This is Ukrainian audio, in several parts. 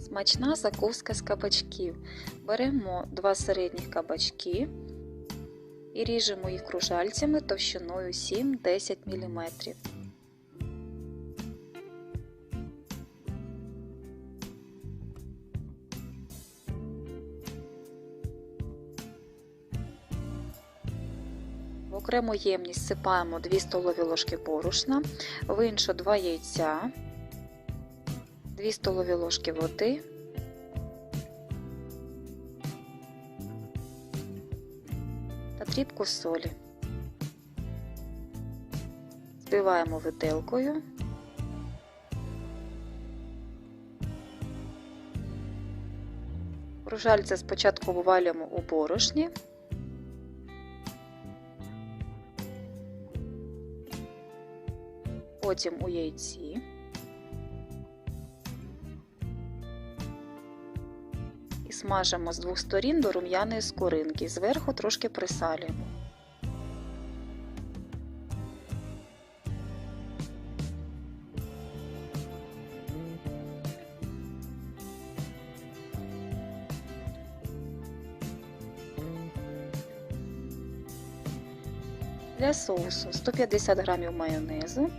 Смачна закуска з кабачків. Беремо два середніх кабачки і ріжемо їх кружальцями товщиною 7-10 мм. В окрему ємність сипаємо 2 столові ложки борошна, в іншу 2 яйця, 2 столові ложки води, та дрібку солі. Збиваємо виделкою. Кружальце спочатку вивалюємо у борошні. Потім у яйці. І смажимо з двох сторін до рум'яної скоринки. Зверху трошки присалюємо. Для соусу 150 г майонезу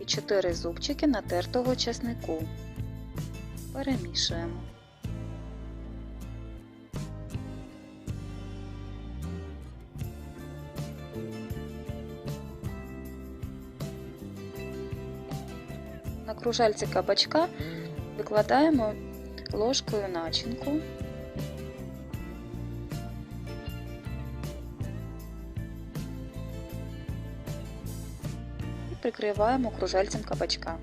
і 4 зубчики натертого чеснику. Перемішуємо. На кружальці кабачка викладаємо ложкою начинку. Прикриваємо кружальцем кабачка.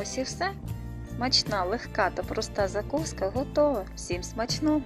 Ось і все. Смачна, легка та проста закуска готова. Всім смачного!